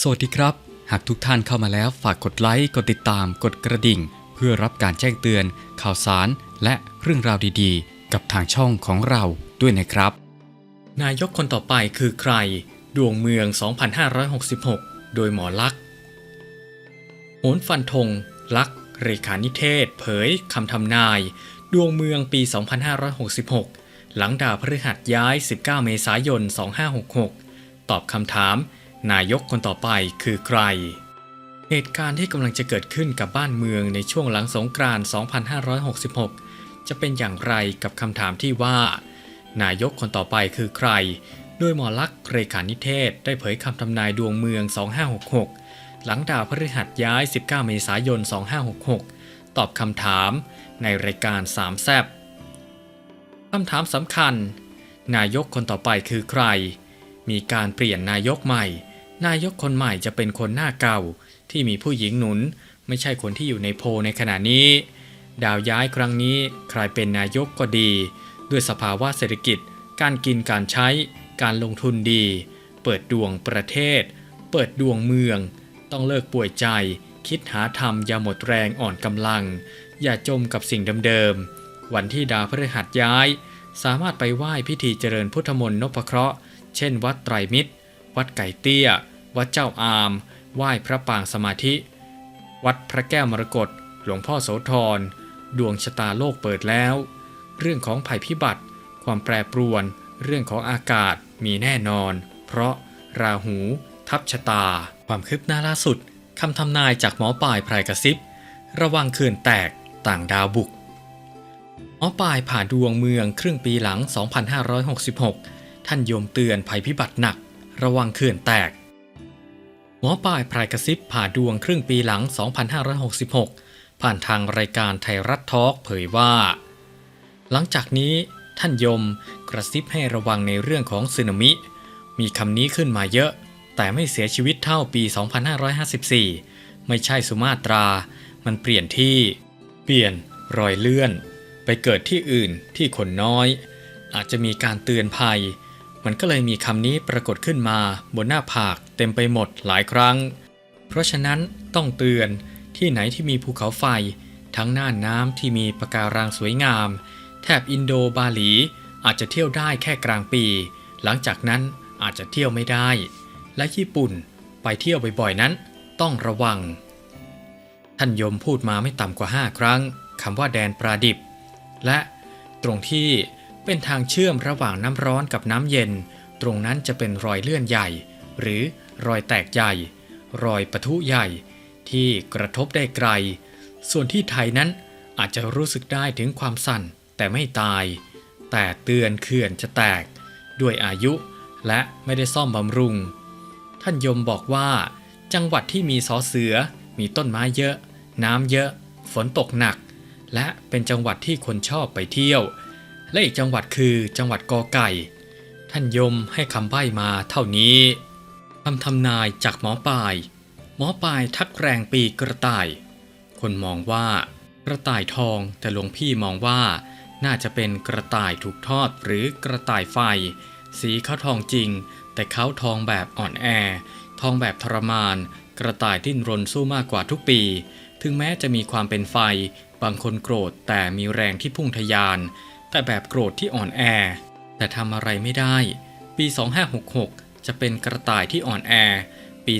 สวัสดีครับ หากทุกท่านเข้ามาแล้วฝากกดไลค์ กดติดตาม กดกระดิ่ง เพื่อรับการแจ้งเตือน ข่าวสาร และเรื่องราวดีๆ กับทางช่องของเราด้วยนะครับ นายกคนต่อไปคือใคร ดวงเมือง 2566 โดยหมอลักษณ์โหนฟันธงลักษ์เรขานิเทศ เผยคำทำนาย ดวงเมืองปี 2566 หลังดาวพฤหัสย้าย 19 เมษายน 2566 ตอบคำถาม นายกคนต่อไปคือใคร เหตุการณ์ที่กำลังจะเกิดขึ้นกับบ้านเมืองในช่วงหลังสงกรานต์2566 จะเป็นอย่างไรกับคำถามที่ว่า นายกคนต่อไปคือใครโดยหมอลักษ์เรขานิเทศได้เผยคำทำนายดวงเมือง 2566 หลังดาวพฤหัสย้าย 19 เมษายน 2566 ตอบคำถามในรายการสามแซบคำถามสำคัญ นายกคนต่อไปคือใคร มีการเปลี่ยนนายกใหม่ นายกคนใหม่จะเป็นคนหน้าเก่า ที่มีผู้หญิงหนุน ไม่ใช่คนที่อยู่ในโพในขณะนี้ ดาวย้ายครั้งนี้ใครเป็นนายกก็ดี ด้วยสภาวะเศรษฐกิจ การกินการใช้ การลงทุนดี เปิดดวงประเทศ เปิดดวงเมือง ต้องเลิกป่วยใจ คิดหาทำอย่าหมดแรงอ่อนกำลัง อย่าจมกับสิ่งเดิมๆวันที่ดาวพฤหัสย้าย สามารถไปไหว้พิธีเจริญพุทธมนต์นพเคราะห์ เช่น วัดไตรมิตร วัดไก่เตี้ย วัดเจ้าอาม ไหว้พระปางสมาธิ วัดพระแก้วมรกตหลวงพ่อโสธร ดวงชะตาโลกเปิดแล้ว เรื่องของภัยพิบัติ ความแปรปรวน เรื่องของอากาศมีแน่นอน เพราะราหู ทับชะตา ความคืบหน้าล่าสุดคำทำนายจากหมอป่ายไพรกระซิบ ระวังเขื่อนแตกต่างดาวบุกหมอป่ายผ่านดวงเมืองครึ่งปีหลัง 2566 ท่านโยมเตือนภัยพิบัติหนัก ระวังเขื่อนแตก มอป่ายพรายกระซิบผ่าดวงครึ่งปีหลัง 2566 ผ่านทางรายการไทยรัฐทอล์กเผยว่า หลังจากนี้ท่านยมกระซิบให้ระวังในเรื่องของสึนามิ มีคำนี้ขึ้นมาเยอะ แต่ไม่เสียชีวิตเท่าปี 2554 ไม่ใช่สุมาตรา มันเปลี่ยนที่ เปลี่ยนรอยเลื่อน ไปเกิดที่อื่นที่คนน้อย อาจจะมีการเตือนภัย มันก็เลยมีคำนี้ปรากฏขึ้นมาบนหน้าผากเต็มไปหมดหลายครั้ง เพราะฉะนั้นต้องเตือนที่ไหนที่มีภูเขาไฟ ทั้งหน้าน้ำที่มีปะการังสวยงาม แถบอินโดบาหลี อาจจะเที่ยวได้แค่กลางปี หลังจากนั้นอาจจะเที่ยวไม่ได้ และญี่ปุ่นไปเที่ยวบ่อยๆนั้น ต้องระวัง ท่านยมพูดมาไม่ต่ำกว่า 5 ครั้งคำว่าแดนปราดิบ และตรงที่ เป็นทางเชื่อมระหว่างน้ำร้อนกับน้ำเย็น ตรงนั้นจะเป็นรอยเลื่อนใหญ่ หรือรอยแตกใหญ่ รอยปะทุใหญ่ ที่กระทบได้ไกล ส่วนที่ไทยนั้นอาจจะรู้สึกได้ถึงความสั่นแต่ไม่ตาย แต่เตือนเขื่อนจะแตก ด้วยอายุและไม่ได้ซ่อมบำรุง ท่านยมบอกว่า จังหวัดที่มีสอเสือ มีต้นไม้เยอะ น้ำเยอะ ฝนตกหนัก และเป็นจังหวัดที่คนชอบไปเที่ยว และอีกจังหวัดคือจังหวัดกอไก่ ท่านยมให้คำใบ้มาเท่านี้คำทำนายจากหมอปลาย หมอปลายทักแรงปีกระต่าย คนมองว่ากระต่ายทองแต่หลวงพี่มองว่า น่าจะเป็นกระต่ายถูกทอดหรือกระต่ายไฟ สีเขาทองจริง แต่เขาทองแบบอ่อนแอ ทองแบบทรมาน กระต่ายดิ้นรนสู้มากกว่าทุกปี ถึงแม้จะมีความเป็นไฟ บางคนโกรธแต่มีแรงที่พุ่งทะยาน แต่แบบโกรธที่อ่อนแอ แต่ทำอะไรไม่ได้ ปี 2566 จะเป็นกระต่ายที่อ่อนแอ ปี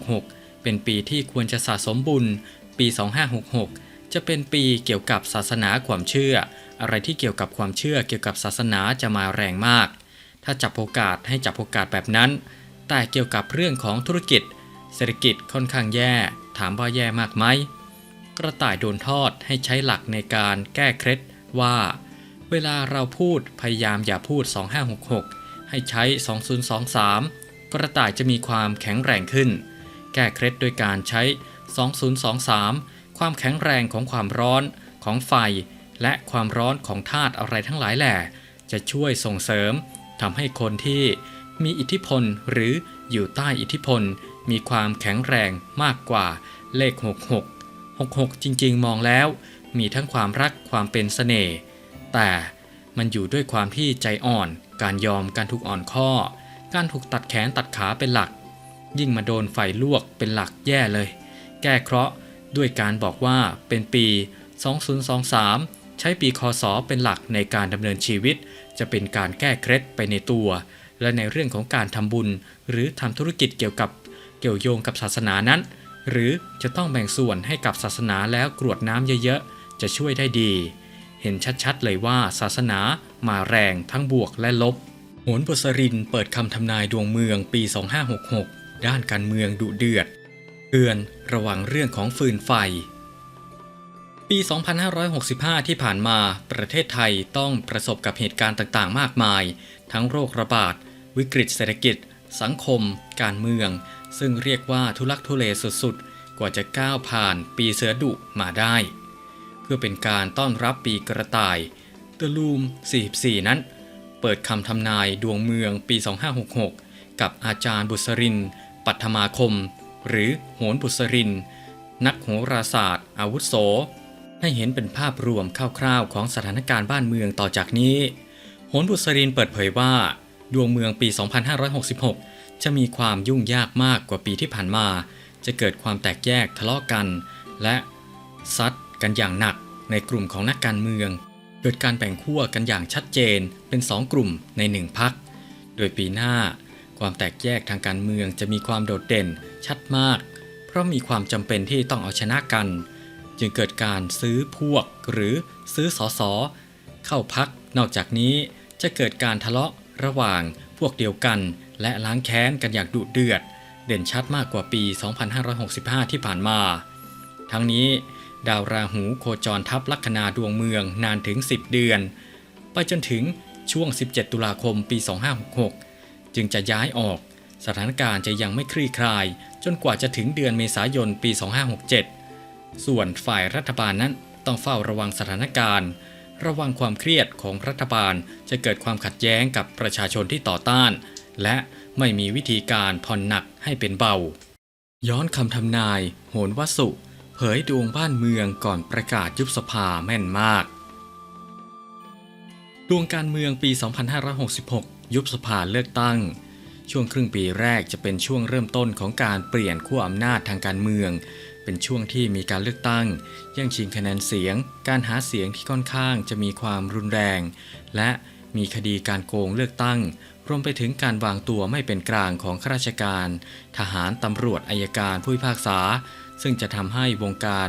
2566 เป็นปีที่ควรจะสะสมบุญ ปี 2566 จะเป็นปีเกี่ยวกับศาสนาความเชื่อ อะไรที่เกี่ยวกับความเชื่อเกี่ยวกับศาสนาจะมาแรงมาก ถ้าจับโอกาสให้จับโอกาสแบบนั้น แต่เกี่ยวกับเรื่องของธุรกิจ เศรษฐกิจค่อนข้างแย่ ถามว่าแย่มากไหมกระต่ายโดนทอดให้ใช้หลักในการแก้เคล็ดว่า เวลาเราพูดพยายามอย่าพูด 2566 ให้ใช้ 2023 กระต่ายจะมีความแข็งแรงขึ้น แก้เคล็ดโดยการใช้ 2023 ความแข็งแรงของความร้อนของไฟ และความร้อนของธาตุอะไรทั้งหลายแหล่จะช่วยส่งเสริมทำให้คนที่มีอิทธิพลหรืออยู่ใต้อิทธิพล มีความแข็งแรงมากกว่าเลข 66 66 จริงๆ มองแล้ว มีทั้งความรักความเป็นเสน่ห์ แต่มันอยู่ด้วยความที่ใจอ่อน การยอมการถูกอ่อนข้อ การถูกตัดแขนตัดขาเป็นหลัก ยิ่งมาโดนไฟลวกเป็นหลักแย่เลย แก้เคราะห์ด้วยการบอกว่าเป็นปี 2023 ใช้ปีคศเป็นหลักในการดำเนินชีวิต จะเป็นการแก้เคล็ดไปในตัว และในเรื่องของการทำบุญ หรือทำธุรกิจเกี่ยวกับเกี่ยวโยงกับศาสนานั้น หรือจะต้องแบ่งส่วนให้กับศาสนาแล้วกรวดน้ำเยอะๆ จะช่วยได้ดี เห็นชัดๆเลยว่าศาสนามาแรงทั้งบวกและลบ โหนบุษรินเปิดคำทำนายดวงเมืองปี 2566 ด้านการเมืองดุเดือดเตือนระวังเรื่องของฟืนไฟ ปี 2565 ที่ผ่านมาประเทศไทยต้องประสบกับเหตุการณ์ต่างๆ มากมาย ทั้งโรคระบาด วิกฤตเศรษฐกิจ สังคม การเมือง ซึ่งเรียกว่าทุลักทุเลสุดๆ กว่าจะก้าวผ่านปีเสือดุมาได้ พื่อเป็นการต้อนรับปีกระต่ายเตลูม 44 นั้น เปิดคำทำนายดวงเมืองปี 2566 กับอาจารย์บุษริน ปัทมาคม หรือโหนบุษริน นักโหราศาสตร์ อาวุโส ให้เห็นเป็นภาพรวมคร่าวๆ ของสถานการณ์บ้านเมืองต่อจากนี้ โหนบุษรินเปิดเผยว่า ดวงเมืองปี 2566 จะมีความยุ่งยากมากกว่าปีที่ผ่านมา จะเกิดความแตกแยกทะเลาะกัน และซัด กันอย่างหนักในกลุ่มของนักการเมือง เกิดการแบ่งขั้วกันอย่างชัดเจนเป็นสองกลุ่มในหนึ่งพัก โดยปีหน้า ความแตกแยกทางการเมืองจะมีความโดดเด่นชัดมาก เพราะมีความจำเป็นที่ต้องเอาชนะกัน จึงเกิดการซื้อพวกหรือซื้อสอสอเข้าพัก นอกจากนี้จะเกิดการทะเลาะระหว่างพวกเดียวกัน และล้างแค้นกันอย่างดุเดือด เด่นชัดมากกว่าปี 2565 ที่ผ่านมา ทั้งนี้ ดาวราหูโคจรทับลัคนาดวงเมืองนานถึง 10 เดือน ไปจนถึงช่วง 17 ตุลาคมปี 2566 จึงจะย้ายออก สถานการณ์จะยังไม่คลี่คลาย จนกว่าจะถึงเดือนเมษายนปี 2567 ส่วนฝ่ายรัฐบาลนั้นต้องเฝ้าระวังสถานการณ์ ระวังความเครียดของรัฐบาลจะเกิดความขัดแย้งกับประชาชนที่ต่อต้าน และไม่มีวิธีการผ่อนหนักให้เป็นเบา ย้อนคำทำนาย โหนวสุ เผยดวงบ้านเมืองก่อนประกาศยุบสภาแม่นมาก ดวงการเมืองปี 2566 ยุบสภาเลือกตั้ง ช่วงครึ่งปีแรกจะเป็นช่วงเริ่มต้นของการเปลี่ยนขั้วอำนาจทางการเมือง เป็นช่วงที่มีการเลือกตั้งแย่งชิงคะแนนเสียง การหาเสียงที่ค่อนข้างจะมีความรุนแรง และมีคดีการโกงเลือกตั้ง รวมไปถึงการวางตัวไม่เป็นกลางของข้าราชการ ทหารตำรวจอายการผู้พิพากษา ซึ่งจะทำให้วงการ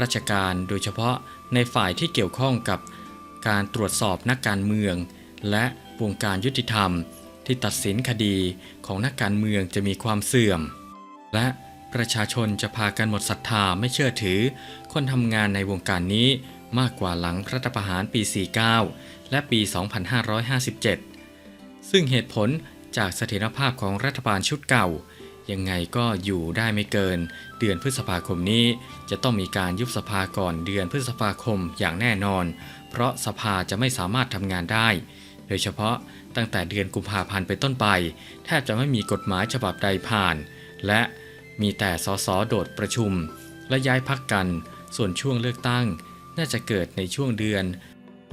ราชการโดยเฉพาะในฝ่ายที่เกี่ยวข้องกับการตรวจสอบนักการเมือง และวงการยุติธรรม ที่ตัดสินคดีของนักการเมืองจะมีความเสื่อม และประชาชนจะพากันหมดศรัทธาไม่เชื่อถือ คนทำงานในวงการนี้มากกว่าหลังรัฐประหารปี 49 และปี 2557 ซึ่งเหตุผลจากเสถียรภาพของรัฐบาลชุดเก่า ยังไงก็อยู่ได้ไม่เกิน เดือนพฤษภาคมนี้ จะต้องมีการยุบสภาก่อนเดือนพฤษภาคมอย่างแน่นอน เพราะสภาจะไม่สามารถทำงานได้ โดยเฉพาะตั้งแต่เดือนกุมภาพันธ์เป็นต้นไป แทบจะไม่มีกฎหมายฉบับใดผ่าน และมีแต่สสโดดประชุม และย้ายพักกัน ส่วนช่วงเลือกตั้ง น่าจะเกิดในช่วงเดือน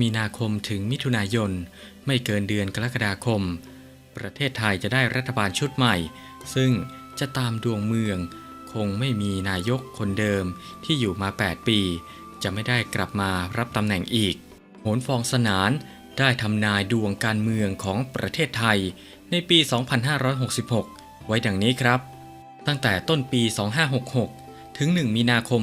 มีนาคมถึงมิถุนายน ไม่เกินเดือนกรกฎาคม ประเทศไทยจะได้รัฐบาลชุดใหม่ ซึ่ง จะตามดวงเมือง คงไม่มีนายกคนเดิมที่อยู่มา 8 ปี จะไม่ได้กลับมารับตำแหน่งอีกโหนฟองสนานได้ทำนายดวงการเมืองของประเทศไทย ในปี 2566 ไว้ดังนี้ครับ ตั้งแต่ต้นปี 2566 ถึง 1 มีนาคม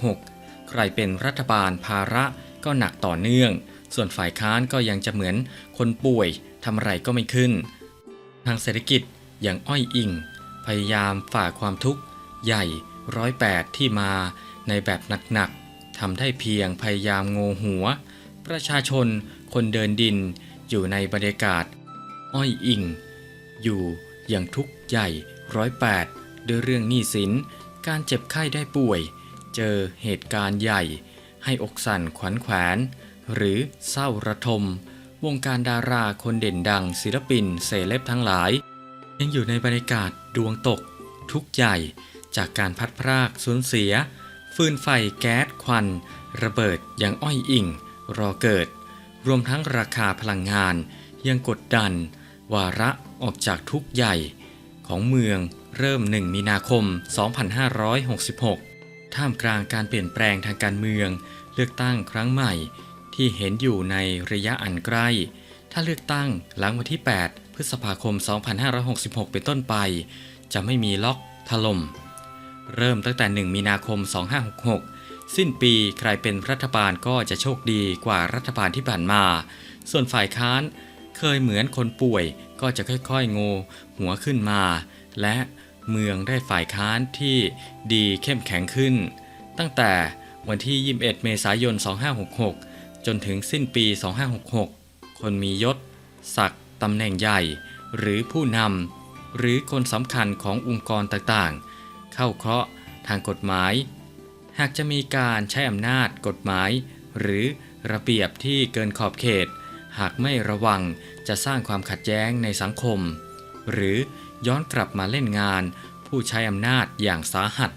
2566 ใครเป็นรัฐบาลภาระก็หนักต่อเนื่อง ส่วนฝ่ายค้านก็ยังจะเหมือนคนป่วยทำอะไรก็ไม่ขึ้น ทางเศรษฐกิจอย่างอ้อยอิง พยายามฝ่าความทุกข์ใหญ่ร้อยแปดที่มาในแบบหนักๆทำได้เพียงพยายามโงหัว ประชาชนคนเดินดินอยู่ในบรรยากาศ อ้อยอิง อยู่อย่างทุกข์ใหญ่ร้อยแปดด้วยเรื่องหนี้สิน การเจ็บไข้ได้ป่วย เจอเหตุการณ์ใหญ่ ให้อกสั่นขวัญแขวนหรือเศร้าระทม วงการดาราคนเด่นดังศิลปินเซเลบทั้งหลาย ยังอยู่ในบรรยากาศดวงตก ทุกใหญ่จากการพัดพรากสูญเสีย ฟืนไฟแก๊สควัน ระเบิดอย่างอ้อยอิงรอเกิด รวมทั้งราคาพลังงาน ยังกดดัน วาระออกจากทุกใหญ่ ของเมืองเริ่ม 1 มีนาคม 2566 ท่ามกลางการเปลี่ยนแปลงทางการเมือง เลือกตั้งครั้งใหม่ ที่เห็นอยู่ในระยะอันใกล้ ถ้าเลือกตั้งหลังวันที่ 8 พฤษภาคม 2566 เป็นต้นไป จะไม่มีล็อกถล่ม เริ่มตั้งแต่ 1 มีนาคม 2566 สิ้นปีใครเป็นรัฐบาลก็จะโชคดีกว่ารัฐบาลที่ผ่านมา ส่วนฝ่ายค้านเคยเหมือนคนป่วยก็จะค่อยๆงูหัวขึ้นมา และเมืองได้ฝ่ายค้านที่ดีเข้มแข็งขึ้น ตั้งแต่วันที่ 21 เมษายน 2566 จนถึงสิ้นปี 2566 คนมียศ ศักดิ์ตำแหน่งใหญ่ หรือผู้นำหรือคนสำคัญขององค์กรต่างๆ เข้าเคราะห์ทางกฎหมาย หากจะมีการใช้อำนาจกฎหมาย หรือระเบียบที่เกินขอบเขต หากไม่ระวังจะสร้างความขัดแย้งในสังคม หรือย้อนกลับมาเล่นงาน ผู้ใช้อำนาจอย่างสาหัส